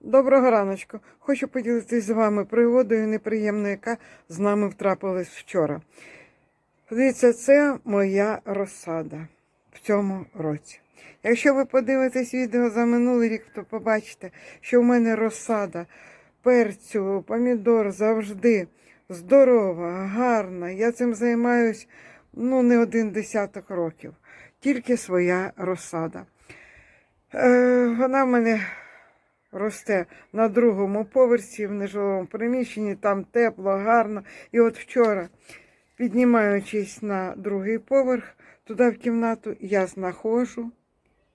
Доброго раночку. Хочу поділитися з вами пригодою неприємною, яка з нами втрапилась вчора. Дивіться, це моя розсада в цьому році. Якщо ви подивитесь відео за минулий рік, то побачите, що в мене розсада перцю, помідор завжди здорова, гарна. Я цим займаюсь ну, не один десяток років. Тільки своя розсада. Е, вона в мене росте на другому поверсі в нежилому приміщенні, там тепло, гарно. І от вчора, піднімаючись на другий поверх, туди в кімнату, я знаходжу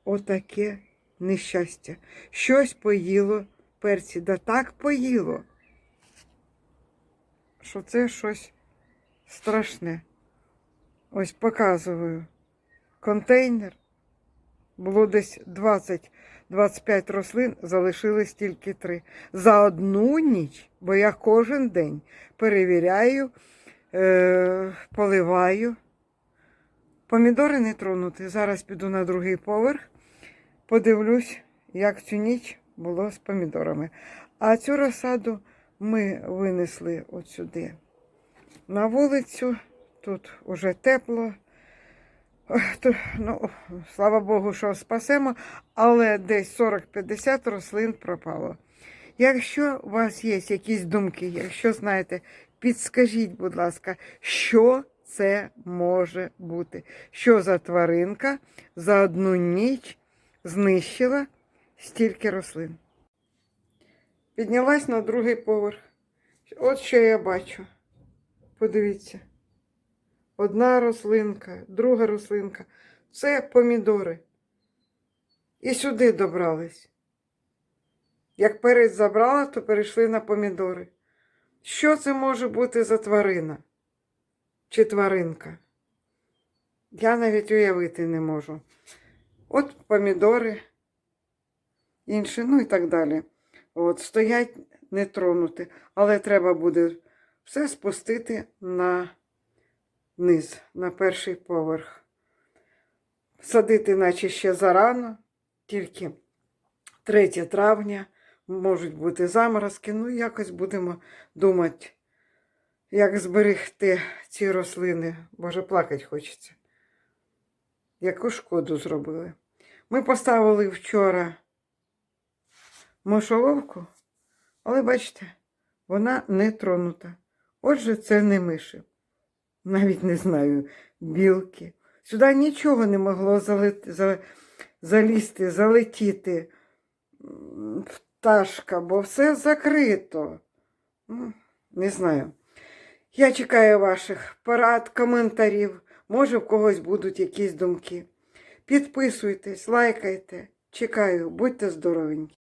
отаке нещастя. Щось поїло перці, да так поїло, що це щось страшне. Ось показую контейнер. Було десь 20-25 рослин, залишилось тільки три. За одну ніч, бо я кожен день перевіряю, е, поливаю. Помідори не тронути. Зараз піду на другий поверх, подивлюсь, як цю ніч було з помідорами. А цю розсаду ми винесли от сюди на вулицю. Тут уже тепло. Ну, слава Богу, що спасемо, але десь 40-50 рослин пропало. Якщо у вас є якісь думки, якщо знаєте, підскажіть, будь ласка, що це може бути? Що за тваринка за одну ніч знищила стільки рослин? Піднялась на другий поверх. От що я бачу. Подивіться. Одна рослинка, друга рослинка. Це помідори. І сюди добрались. Як перець забрала, то перейшли на помідори. Що це може бути за тварина? Чи тваринка? Я навіть уявити не можу. От помідори, інші, ну і так далі. От, стоять не тронути, але треба буде все спустити на низ, на перший поверх. Садити, наче ще зарано, тільки 3 травня, можуть бути заморозки. Ну, якось будемо думати, як зберегти ці рослини. Боже, плакати хочеться. Яку шкоду зробили? Ми поставили вчора мишоловку, але бачите, вона не тронута. Отже, це не миші навіть не знаю, білки. Сюди нічого не могло залити, за, залізти, залетіти пташка, бо все закрито. Ну, не знаю. Я чекаю ваших порад, коментарів. Може, в когось будуть якісь думки. Підписуйтесь, лайкайте. Чекаю, будьте здоровенькі.